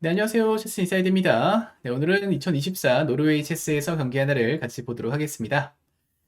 네, 안녕하세요. 체스 인사이드입니다. 네, 오늘은 2024 노르웨이 체스에서 경기 하나를 같이 보도록 하겠습니다.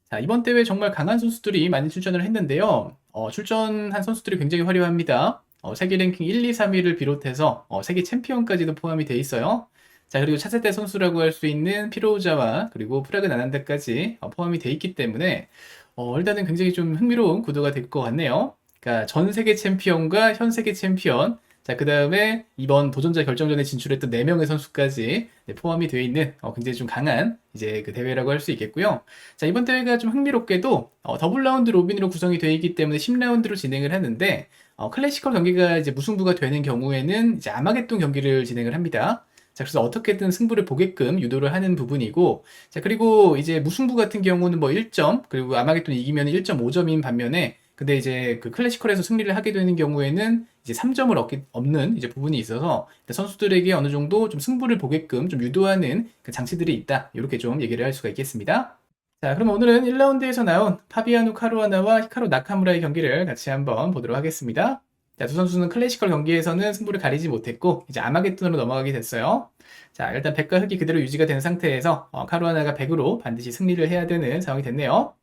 자, 이번 대회 정말 강한 선수들이 많이 출전을 했는데요. 어, 출전한 선수들이 굉장히 화려합니다. 어, 세계 랭킹 1, 2, 3위를 비롯해서 어, 세계 챔피언까지도 포함이 돼 있어요. 자, 그리고 차세대 선수라고 할 수 있는 피로우자와 그리고 프라그 나난다까지 어, 포함이 돼 있기 때문에 어, 일단은 굉장히 좀 흥미로운 구도가 될 것 같네요. 그러니까 전 세계 챔피언과 현 세계 챔피언 자, 그 다음에 이번 도전자 결정전에 진출했던 4명의 선수까지 네, 포함이 되어 있는 어, 굉장히 좀 강한 이제 그 대회라고 할 수 있겠고요. 자, 이번 대회가 좀 흥미롭게도 어, 더블 라운드 로빈으로 구성이 되어 있기 때문에 10라운드로 진행을 하는데 어, 클래시컬 경기가 이제 무승부가 되는 경우에는 이제 아마겟돈 경기를 진행을 합니다. 자, 그래서 어떻게든 승부를 보게끔 유도를 하는 부분이고, 자, 그리고 이제 무승부 같은 경우는 뭐 1점, 그리고 아마겟돈 이기면 1.5점인 반면에, 근데 이제 그 클래시컬에서 승리를 하게 되는 경우에는 이제 3점을 얻기, 없는 이제 부분이 있어서 선수들에게 어느 정도 좀 승부를 보게끔 좀 유도하는 그 장치들이 있다. 이렇게 좀 얘기를 할 수가 있겠습니다. 자, 그럼 오늘은 1라운드에서 나온 파비아누 카루아나와 히카루 나카무라의 경기를 같이 한번 보도록 하겠습니다. 자, 두 선수는 클래시컬 경기에서는 승부를 가리지 못했고, 이제 아마겟돈으로 넘어가게 됐어요. 자, 일단 100과 흑이 그대로 유지가 된 상태에서 어, 카루아나가 100으로 반드시 승리를 해야 되는 상황이 됐네요.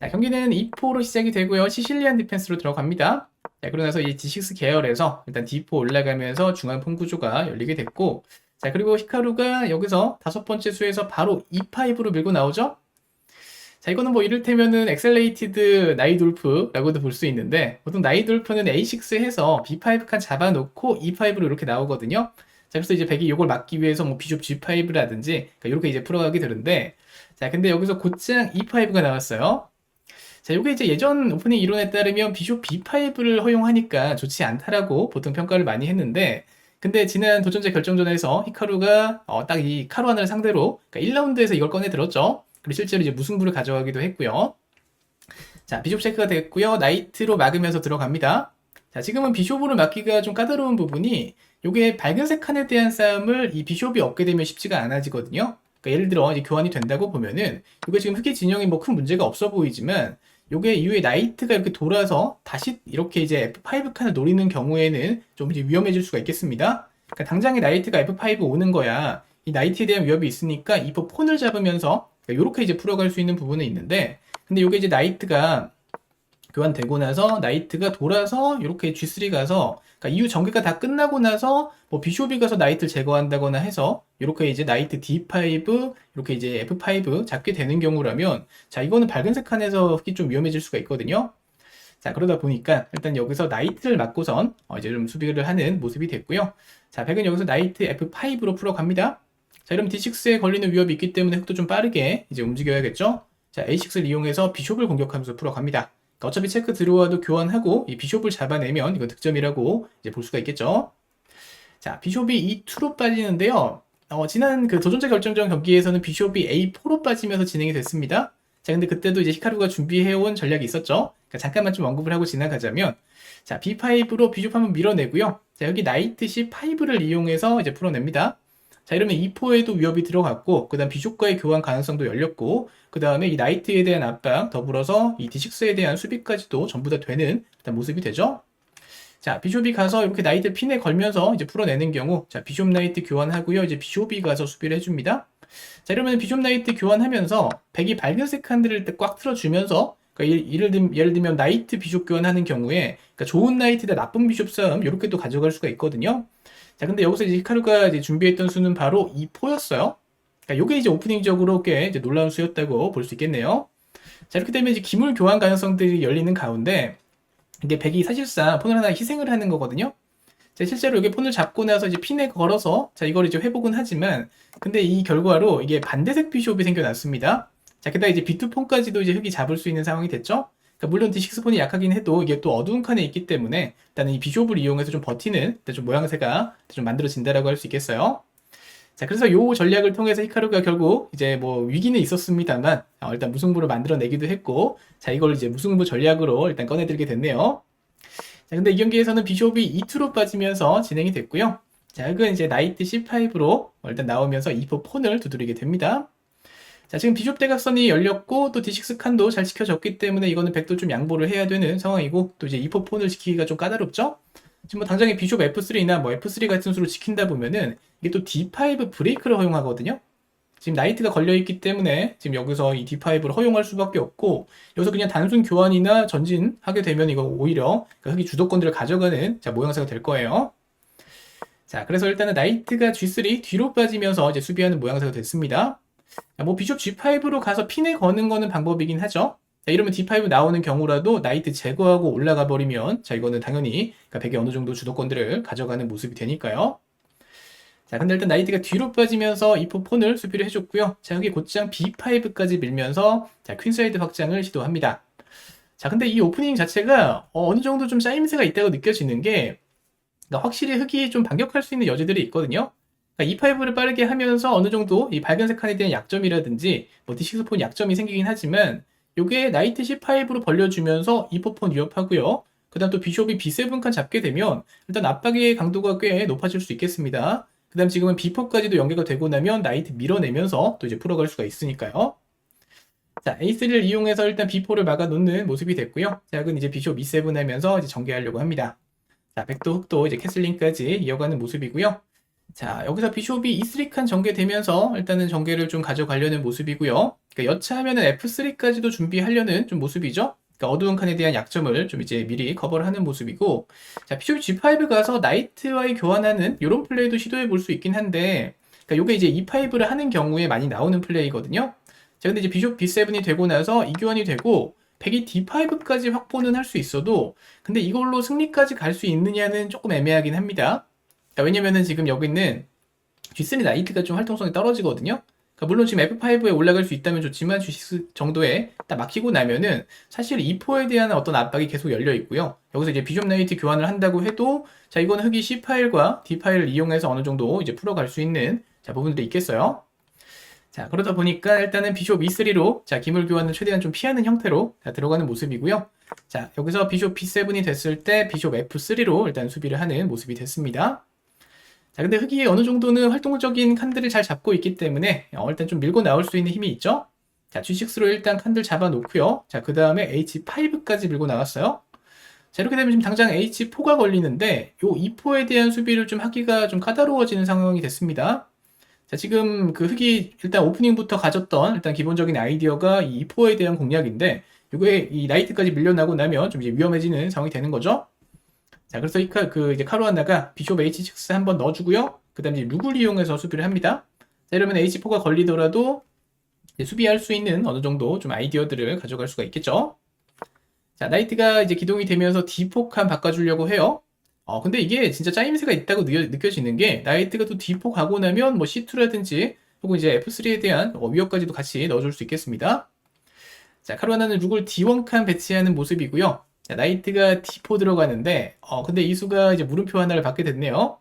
자, 경기는 2포로 시작이 되고요. 시실리안 디펜스로 들어갑니다. 자, 그러고 나서 이 D6 계열에서 일단 D4 올라가면서 중앙 폰 구조가 열리게 됐고, 자, 그리고 히카루가 여기서 다섯 번째 수에서 바로 E5로 밀고 나오죠? 자, 이거는 뭐 이를테면은 엑셀레이티드 나이돌프라고도 볼 수 있는데, 보통 나이돌프는 A6 해서 B5 칸 잡아놓고 E5로 이렇게 나오거든요. 자, 그래서 이제 백이 이걸 막기 위해서 뭐 비숍 G5라든지, 그러니까 이렇게 이제 풀어가게 되는데, 자, 근데 여기서 곧장 E5가 나왔어요. 자, 이게 이제 예전 오프닝 이론에 따르면 비숍 B5를 허용하니까 좋지 않다라고 보통 평가를 많이 했는데, 근데 지난 도전자 결정전에서 히카루가 어, 딱 이 카루아나를 상대로 그러니까 1라운드에서 이걸 꺼내 들었죠. 그리고 실제로 이제 무승부를 가져가기도 했고요. 자, 비숍 체크가 됐고요. 나이트로 막으면서 들어갑니다. 자, 지금은 비숍으로 막기가 좀 까다로운 부분이 요게 밝은색 칸에 대한 싸움을 이 비숍이 얻게 되면 쉽지가 않아지거든요. 그러니까 예를 들어 이제 교환이 된다고 보면은 이게 지금 흑의 진영이 뭐 큰 문제가 없어 보이지만 요게 이후에 나이트가 이렇게 돌아서 다시 이렇게 이제 F5 칸을 노리는 경우에는 좀 이제 위험해질 수가 있겠습니다. 그러니까 당장에 나이트가 F5 오는 거야. 이 나이트에 대한 위협이 있으니까 이 폰을 잡으면서 그러니까 이렇게 이제 풀어갈 수 있는 부분은 있는데 근데 요게 이제 나이트가 교환되고 나서 나이트가 돌아서 이렇게 G3 가서 그러니까 이후 전개가 다 끝나고 나서 뭐 비숍이 가서 나이트를 제거한다거나 해서 이렇게 이제 나이트 D5 이렇게 이제 F5 잡게 되는 경우라면 자 이거는 밝은색 칸에서 흑이 좀 위험해질 수가 있거든요. 자 그러다 보니까 일단 여기서 나이트를 맞고선 어, 이제 좀 수비를 하는 모습이 됐고요. 자 백은 여기서 나이트 F5로 풀어갑니다. 자 이러면 D6에 걸리는 위협이 있기 때문에 흑도 좀 빠르게 이제 움직여야겠죠. 자 A6를 이용해서 비숍을 공격하면서 풀어갑니다. 어차피 체크 들어와도 교환하고 이 비숍을 잡아내면 이건 득점이라고 이제 볼 수가 있겠죠. 자, 비숍이 E2로 빠지는데요. 어, 지난 그 도전자 결정전 경기에서는 비숍이 A4로 빠지면서 진행이 됐습니다. 자, 근데 그때도 이제 히카루가 준비해온 전략이 있었죠. 그러니까 잠깐만 좀 언급을 하고 지나가자면, 자, B5로 비숍 한번 밀어내고요. 자, 여기 나이트 C5를 이용해서 이제 풀어냅니다. 자, 이러면 E4에도 위협이 들어갔고, 그 다음 비숍과의 교환 가능성도 열렸고, 그 다음에 이 나이트에 대한 압박, 더불어서 이 D6에 대한 수비까지도 전부 다 되는 모습이 되죠. 자, 비숍이 가서 이렇게 나이트 핀에 걸면서 이제 풀어내는 경우, 자, 비숍 나이트 교환하고요. 이제 비숍이 가서 수비를 해줍니다. 자, 이러면 비숍 나이트 교환하면서 백이 밝은색 칸들을 꽉 틀어주면서, 그러니까 예를, 들, 예를 들면 나이트 비숍 교환하는 경우에, 그러니까 좋은 나이트다 나쁜 비숍 싸움, 이렇게 또 가져갈 수가 있거든요. 자, 근데 여기서 이제 히카루가 이제 준비했던 수는 바로 2포였어요. 그러니까 이게 이제 오프닝적으로 꽤 이제 놀라운 수였다고 볼 수 있겠네요. 자, 이렇게 되면 이제 기물 교환 가능성들이 열리는 가운데, 이게 백이 사실상 폰을 하나 희생을 하는 거거든요. 자, 실제로 여기 폰을 잡고 나서 이제 핀에 걸어서 자 이걸 이제 회복은 하지만 근데 이 결과로 이게 반대색 비숍이 생겨났습니다. 자 게다가 이제 비투 폰까지도 이제 흑이 잡을 수 있는 상황이 됐죠. 그러니까 물론 D6 폰이 약하긴 해도 이게 또 어두운 칸에 있기 때문에 일단은 이 비숍을 이용해서 좀 버티는 좀 모양새가 좀 만들어진다라고 할 수 있겠어요. 자, 그래서 요 전략을 통해서 히카루가 결국 이제 뭐 위기는 있었습니다만 어, 일단 무승부를 만들어내기도 했고 자, 이걸 이제 무승부 전략으로 일단 꺼내들게 됐네요. 자, 근데 이 경기에서는 비숍이 2투로 빠지면서 진행이 됐고요. 자, 흑은 이제 나이트 C5로 일단 나오면서 2포 폰을 두드리게 됩니다. 자, 지금 비숍 대각선이 열렸고 또 D6 칸도 잘 지켜졌기 때문에 이거는 백도 좀 양보를 해야 되는 상황이고 또 이제 2포 폰을 지키기가 좀 까다롭죠? 지금 뭐 당장에 비숍 F3나 뭐 F3 같은 수로 지킨다 보면은 이게 또 D5 브레이크를 허용하거든요. 지금 나이트가 걸려있기 때문에 지금 여기서 이 D5를 허용할 수밖에 없고 여기서 그냥 단순 교환이나 전진하게 되면 이거 오히려 그 흑이 주도권들을 가져가는 자, 모양새가 될 거예요. 자, 그래서 일단은 나이트가 G3 뒤로 빠지면서 이제 수비하는 모양새가 됐습니다. 자, 뭐 비숍 G5로 가서 핀에 거는 거는 방법이긴 하죠. 자, 이러면 D5 나오는 경우라도 나이트 제거하고 올라가 버리면 자, 이거는 당연히 그러니까 백이 어느 정도 주도권들을 가져가는 모습이 되니까요. 자, 근데 일단 나이트가 뒤로 빠지면서 이포 폰을 수비를 해줬고요. 자, 여기 곧장 B5까지 밀면서 자, 퀸사이드 확장을 시도합니다. 자, 근데 이 오프닝 자체가 어, 느 정도 좀 짜임새가 있다고 느껴지는 게 그러니까 확실히 흑이 좀 반격할 수 있는 여지들이 있거든요. 그러니까 E5를 빠르게 하면서 어느 정도 이 밝은 색 칸에 대한 약점이라든지 뭐 D6폰 약점이 생기긴 하지만 요게 나이트 C5로 벌려주면서 E4폰 위협하고요. 그 다음 또 비숍이 B7 칸 잡게 되면 일단 압박의 강도가 꽤 높아질 수 있겠습니다. 그 다음 지금은 B4까지도 연계가 되고 나면 나이트 밀어내면서 또 이제 풀어갈 수가 있으니까요. 자, A3를 이용해서 일단 B4를 막아놓는 모습이 됐고요. 자, 그건 이제 비숍 E7 하면서 이제 전개하려고 합니다. 자, 백도 흑도 이제 캐슬링까지 이어가는 모습이고요. 자, 여기서 비숍이 E3 칸 전개되면서 일단은 전개를 좀 가져가려는 모습이고요. 그러니까 여차하면은 F3까지도 준비하려는 좀 모습이죠. 그러니까 어두운 칸에 대한 약점을 좀 이제 미리 커버를 하는 모습이고, 자, 비숍 G5 가서 나이트와의 교환하는 이런 플레이도 시도해 볼 수 있긴 한데, 그러니까 요게 이제 E5를 하는 경우에 많이 나오는 플레이거든요. 자, 근데 이제 비숍 B7이 되고 나서 이 교환이 되고, 백이 D5까지 확보는 할 수 있어도, 근데 이걸로 승리까지 갈 수 있느냐는 조금 애매하긴 합니다. 왜냐면은 지금 여기 있는 G3 나이트가 좀 활동성이 떨어지거든요. 그러니까 물론 지금 F5에 올라갈 수 있다면 좋지만 G6 정도에 딱 막히고 나면은 사실 E4에 대한 어떤 압박이 계속 열려 있고요. 여기서 이제 비숍 나이트 교환을 한다고 해도 자 이거는 흑이 C 파일과 D 파일을 이용해서 어느 정도 이제 풀어갈 수 있는 자 부분들이 있겠어요. 자 그러다 보니까 일단은 비숍 E3로 자 기물 교환을 최대한 좀 피하는 형태로 자, 들어가는 모습이고요. 자 여기서 비숍 B7이 됐을 때 비숍 F3로 일단 수비를 하는 모습이 됐습니다. 자, 근데 흑이 어느 정도는 활동적인 칸들을 잘 잡고 있기 때문에 어, 일단 좀 밀고 나올 수 있는 힘이 있죠. 자, G6로 일단 칸들 잡아 놓고요. 자, 그 다음에 H5까지 밀고 나왔어요. 자, 이렇게 되면 지금 당장 H4가 걸리는데 요 E4에 대한 수비를 좀 하기가 좀 까다로워지는 상황이 됐습니다. 자, 지금 그 흑이 일단 오프닝부터 가졌던 일단 기본적인 아이디어가 이 E4에 대한 공략인데 요게 이 나이트까지 밀려나고 나면 좀 이제 위험해지는 상황이 되는 거죠. 자, 그래서 이 카, 그 이제 카루아나가 비숍 H6 한번 넣어주고요. 그 다음에 룩을 이용해서 수비를 합니다. 자, 이러면 H4가 걸리더라도 수비할 수 있는 어느 정도 좀 아이디어들을 가져갈 수가 있겠죠. 자, 나이트가 이제 기동이 되면서 D4 칸 바꿔주려고 해요. 어, 근데 이게 진짜 짜임새가 있다고 느껴, 지는게 나이트가 또 D4 가고 나면 뭐 C2라든지 혹은 이제 F3에 대한 어, 위협까지도 같이 넣어줄 수 있겠습니다. 자, 카루아나는 룩을 D1 칸 배치하는 모습이고요. 자, 나이트가 D4 들어가는데, 어, 근데 이 수가 이제 물음표 하나를 받게 됐네요.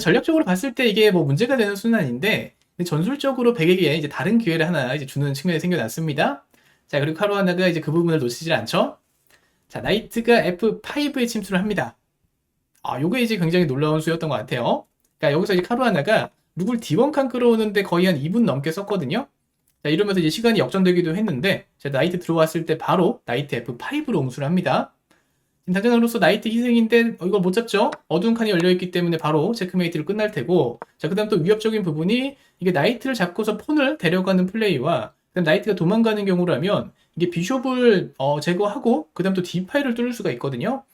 전략적으로 봤을 때 이게 뭐 문제가 되는 수는 아닌데, 전술적으로 백에게 이제 다른 기회를 하나 이제 주는 측면이 생겨났습니다. 자, 그리고 카루아나가 이제 그 부분을 놓치질 않죠. 자, 나이트가 F5에 침투를 합니다. 아, 요게 이제 굉장히 놀라운 수였던 것 같아요. 그러니까 여기서 이제 카루아나가 룩을 D1 칸 끌어오는데 거의 한 2분 넘게 썼거든요. 자, 이러면서 이제 시간이 역전되기도 했는데, 제가 나이트 들어왔을 때 바로 나이트 F5로 옹수를 합니다. 당장으로서 나이트 희생인데, 어, 이걸 못 잡죠? 어두운 칸이 열려있기 때문에 바로 체크메이트를 끝날 테고, 자, 그 다음 또 위협적인 부분이, 이게 나이트를 잡고서 폰을 데려가는 플레이와, 그 다음 나이트가 도망가는 경우라면, 이게 비숍을 어, 제거하고, 그 다음 또 D5를 뚫을 수가 있거든요.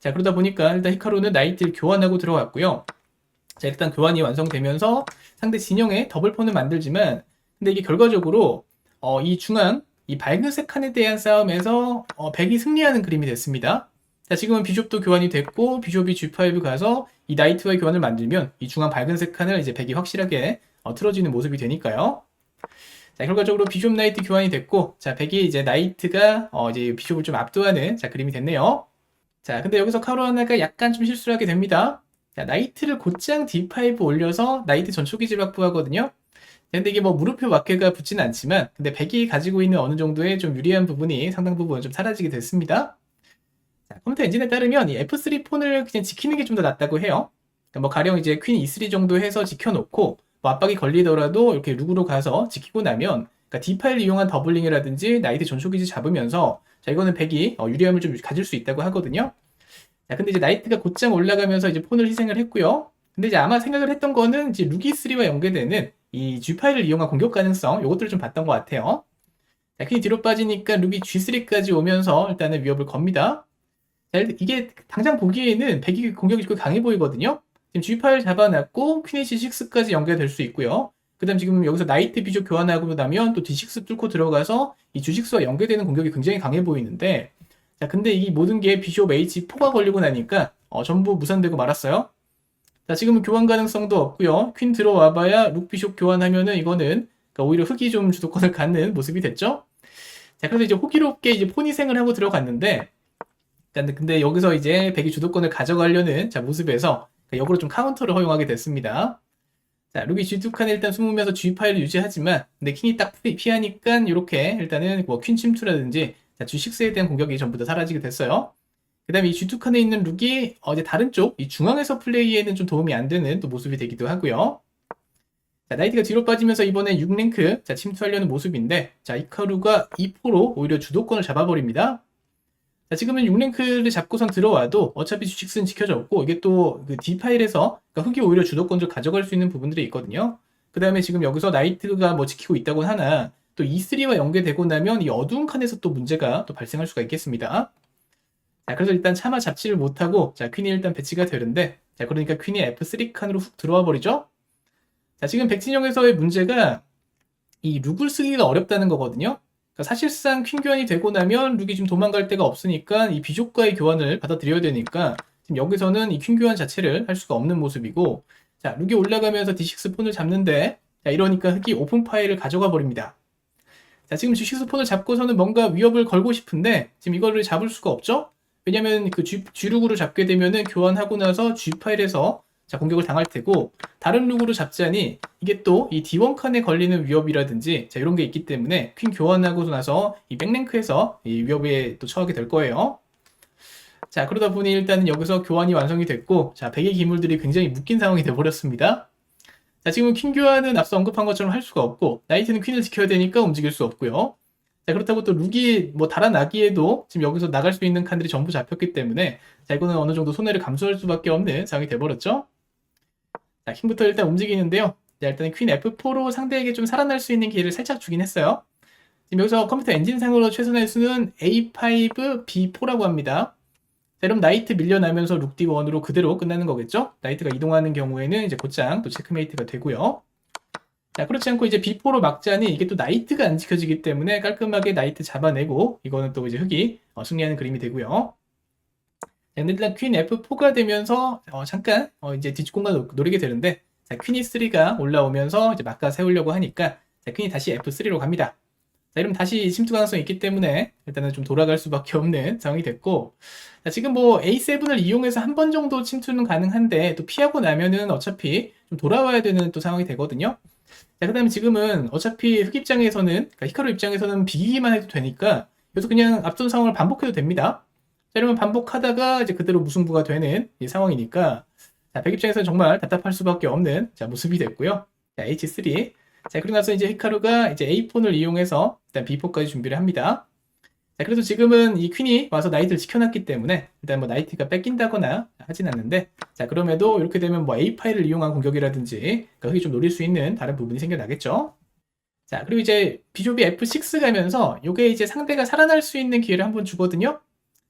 자, 그러다 보니까 일단 히카루는 나이트를 교환하고 들어갔고요. 자, 일단 교환이 완성되면서 상대 진영에 더블폰을 만들지만, 근데 이게 결과적으로 어, 이 중앙 이 밝은색 칸에 대한 싸움에서 어, 백이 승리하는 그림이 됐습니다. 자, 지금은 비숍도 교환이 됐고 비숍이 G5 가서 이 나이트와의 교환을 만들면 이 중앙 밝은색 칸을 이제 백이 확실하게 어, 틀어지는 모습이 되니까요. 자, 결과적으로 비숍 나이트 교환이 됐고 자, 백이 이제 나이트가 어, 이제 비숍을 좀 압도하는 자, 그림이 됐네요. 자, 근데 여기서 카로 하나가 약간 좀 실수를 하게 됩니다. 자, 나이트를 곧장 D5 올려서 나이트 전초기지를 확보하거든요. 근데 이게 뭐 무릎표 마켓가 붙지는 않지만 근데 백이 가지고 있는 어느 정도의 좀 유리한 부분이 상당 부분 좀 사라지게 됐습니다. 자, 컴퓨터 엔진에 따르면 이 F3 폰을 그냥 지키는 게 좀 더 낫다고 해요. 그러니까 뭐 가령 이제 퀸 E3 정도 해서 지켜놓고 뭐 압박이 걸리더라도 이렇게 룩으로 가서 지키고 나면 그러니까 D 파일 이용한 더블링이라든지 나이트 전초기지 잡으면서 자 이거는 백이 어, 유리함을 좀 가질 수 있다고 하거든요. 자, 근데 이제 나이트가 곧장 올라가면서 이제 폰을 희생을 했고요. 근데 이제 아마 생각을 했던 거는 이제 루기3와 연계되는 이 G 파일을 이용한 공격 가능성, 요것들을 좀 봤던 것 같아요. 자, 퀸이 뒤로 빠지니까 루비 G3까지 오면서 일단은 위협을 겁니다. 자, 일- 이게 당장 보기에는 백이 공격이 꽤 강해 보이거든요. 지금 G 파일 잡아놨고 퀸이 C6까지 연결될 수 있고요. 그 다음 지금 여기서 나이트 비조 교환하고 나면 또 D6 뚫고 들어가서 이 G6와 연계되는 공격이 굉장히 강해 보이는데 자, 근데 이 모든 게 비숍 H4가 걸리고 나니까 어, 전부 무산되고 말았어요. 자, 지금은 교환 가능성도 없고요. 퀸 들어와봐야 룩 비숍 교환하면은 이거는 그러니까 오히려 흑이 좀 주도권을 갖는 모습이 됐죠. 자, 그래서 이제 호기롭게 이제 폰희생을 하고 들어갔는데, 자, 근데- 여기서 이제 백이 주도권을 가져가려는 자 모습에서 그러니까 역으로 좀 카운터를 허용하게 됐습니다. 자, 룩이 G2 칸에 일단 숨으면서 G 파일을 유지하지만, 근데 킹이 딱 피- 피하니까 이렇게 일단은 뭐 퀸 침투라든지 자, G6에 대한 공격이 전부 다 사라지게 됐어요. 그 다음에 이 G2 칸에 있는 룩이 어, 이제 다른 쪽, 이 중앙에서 플레이에는 좀 도움이 안 되는 또 모습이 되기도 하고요. 자, 나이트가 뒤로 빠지면서 이번에 6랭크 자, 침투하려는 모습인데, 자, 이카루가 2포로 오히려 주도권을 잡아버립니다. 자, 지금은 6랭크를 잡고선 들어와도 어차피 주식수는 지켜졌고, 이게 또 그 D 파일에서 그러니까 흑이 오히려 주도권을 가져갈 수 있는 부분들이 있거든요. 그 다음에 지금 여기서 나이트가 뭐 지키고 있다고 하나, 또 E3와 연계되고 나면 이 어두운 칸에서 또 문제가 또 발생할 수가 있겠습니다. 자, 그래서 일단 차마 잡지를 못하고, 자, 퀸이 일단 배치가 되는데, 자, 그러니까 퀸이 F3 칸으로 훅 들어와 버리죠? 자, 지금 백진영에서의 문제가 이 룩을 쓰기가 어렵다는 거거든요. 그러니까 사실상 퀸 교환이 되고 나면 룩이 좀 도망갈 데가 없으니까 이 비족과의 교환을 받아들여야 되니까 지금 여기서는 이 퀸 교환 자체를 할 수가 없는 모습이고 자, 룩이 올라가면서 D6 폰을 잡는데 자, 이러니까 흑이 오픈 파일을 가져가 버립니다. 자, 지금 G6 폰을 잡고서는 뭔가 위협을 걸고 싶은데 지금 이거를 잡을 수가 없죠? 왜냐면 그 G, G6로 잡게 되면은 교환하고 나서 G 파일에서 자, 공격을 당할 테고 다른 룩으로 잡자니 이게 또 이 D1 칸에 걸리는 위협이라든지 자, 이런 게 있기 때문에 퀸 교환하고 나서 이 백랭크에서 이 위협에 또 처하게 될 거예요. 자, 그러다 보니 일단은 여기서 교환이 완성이 됐고 자, 백의 기물들이 굉장히 묶인 상황이 돼 버렸습니다. 자, 지금 퀸 교환은 앞서 언급한 것처럼 할 수가 없고 나이트는 퀸을 지켜야 되니까 움직일 수 없고요. 자, 그렇다고 또 룩이 뭐 달아나기에도 지금 여기서 나갈 수 있는 칸들이 전부 잡혔기 때문에 자, 이거는 어느 정도 손해를 감수할 수밖에 없는 상황이 돼 버렸죠. 자, 킹부터 일단 움직이는데요. 자, 일단 퀸 F4로 상대에게 좀 살아날 수 있는 기회를 살짝 주긴 했어요. 지금 여기서 컴퓨터 엔진상으로 최선의 수는 A5, B4라고 합니다. 자, 그럼 나이트 밀려나면서 룩 D1으로 그대로 끝나는 거겠죠? 나이트가 이동하는 경우에는 이제 곧장 또 체크메이트가 되고요. 자, 그렇지 않고 이제 B4로 막자니 이게 또 나이트가 안 지켜지기 때문에 깔끔하게 나이트 잡아내고 이거는 또 이제 흑이 어, 승리하는 그림이 되고요. 자, 근데 일단 퀸 F4가 되면서 어, 잠깐 어, 이제 뒷공간 노- 노리게 되는데 자, 퀸이 3가 올라오면서 이제 막가 세우려고 하니까 자, 퀸이 다시 F3로 갑니다. 자, 이러면 다시 침투 가능성이 있기 때문에 일단은 좀 돌아갈 수밖에 없는 상황이 됐고 자, 지금 뭐 A7을 이용해서 한 번 정도 침투는 가능한데 또 피하고 나면은 어차피 좀 돌아와야 되는 또 상황이 되거든요. 자, 그 다음에 지금은 어차피 흑 입장에서는, 그러니까 히카루 입장에서는 비기기만 해도 되니까, 그래서 그냥 앞선 상황을 반복해도 됩니다. 자, 이러면 반복하다가 이제 그대로 무승부가 되는 이 상황이니까, 자, 백 입장에서는 정말 답답할 수밖에 없는, 자, 모습이 됐고요. 자, H3. 자, 그리고 나서 이제 히카루가 이제 A4를 이용해서 일단 B4까지 준비를 합니다. 자, 그래도 지금은 이 퀸이 와서 나이트를 지켜놨기 때문에, 일단 뭐 나이트가 뺏긴다거나 하진 않는데, 자, 그럼에도 이렇게 되면 뭐 A 파일을 이용한 공격이라든지, 그러니까 흑이 좀 노릴 수 있는 다른 부분이 생겨나겠죠. 자, 그리고 이제 비숍이 F6 가면서 요게 이제 상대가 살아날 수 있는 기회를 한번 주거든요.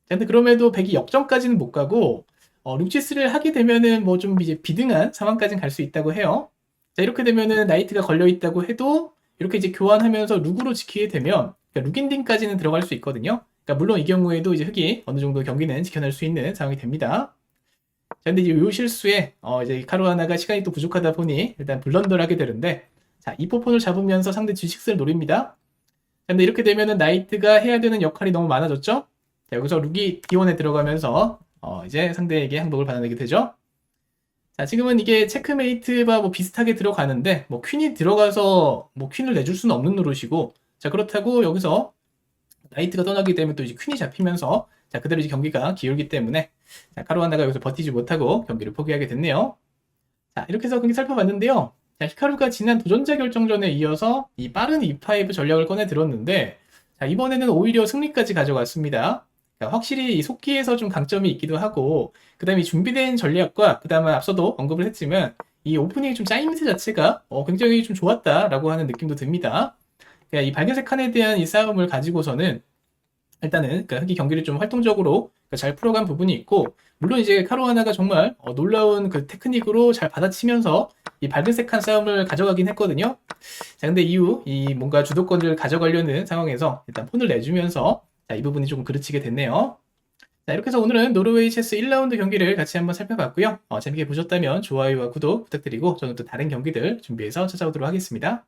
자, 근데 그럼에도 백이 역전까지는 못 가고, 어, 룩치스를 하게 되면은 뭐 좀 이제 비등한 상황까지는 갈 수 있다고 해요. 자, 이렇게 되면은 나이트가 걸려 있다고 해도, 이렇게 이제 교환하면서 룩으로 지키게 되면, 그러니까 룩인딩까지는 들어갈 수 있거든요. 그러니까 물론 이 경우에도 이제 흑이 어느 정도 경기는 지켜낼 수 있는 상황이 됩니다. 자, 근데 이제 요 실수에, 어, 이제 카루 하나가 시간이 또 부족하다 보니 일단 블런더를 하게 되는데, 자, 이포폰을 잡으면서 상대 G6를 노립니다. 자, 근데 이렇게 되면은 나이트가 해야 되는 역할이 너무 많아졌죠? 자, 여기서 룩이 D1에 들어가면서, 어, 이제 상대에게 항복을 받아내게 되죠? 자, 지금은 이게 체크메이트와 뭐 비슷하게 들어가는데, 뭐 퀸이 들어가서 뭐 퀸을 내줄 수는 없는 노릇이고, 자, 그렇다고 여기서 나이트가 떠나게 되면 또 이제 퀸이 잡히면서, 자, 그대로 이제 경기가 기울기 때문에, 자, 카루하나가 여기서 버티지 못하고 경기를 포기하게 됐네요. 자, 이렇게 해서 경기 살펴봤는데요. 자, 히카루가 지난 도전자 결정전에 이어서 이 빠른 E5 전략을 꺼내 들었는데, 자, 이번에는 오히려 승리까지 가져갔습니다. 그러니까 확실히 이 속기에서 좀 강점이 있기도 하고, 그 다음에 이 준비된 전략과, 그 다음에 앞서도 언급을 했지만, 이 오프닝 좀 짜임새 자체가 어, 굉장히 좀 좋았다라고 하는 느낌도 듭니다. 그러니까 이 밝은색 칸에 대한 이 싸움을 가지고서는 일단은 그러니까 흑이 경기를 좀 활동적으로 그러니까 잘 풀어간 부분이 있고 물론 이제 카로하나가 정말 어, 놀라운 그 테크닉으로 잘 받아치면서 이 밝은색한 싸움을 가져가긴 했거든요. 자 근데 이후 이 뭔가 주도권을 가져가려는 상황에서 일단 폰을 내주면서 자, 이 부분이 조금 그르치게 됐네요. 자 이렇게 해서 오늘은 노르웨이 체스 1라운드 경기를 같이 한번 살펴봤고요. 어, 재밌게 보셨다면 좋아요와 구독 부탁드리고 저는 또 다른 경기들 준비해서 찾아오도록 하겠습니다.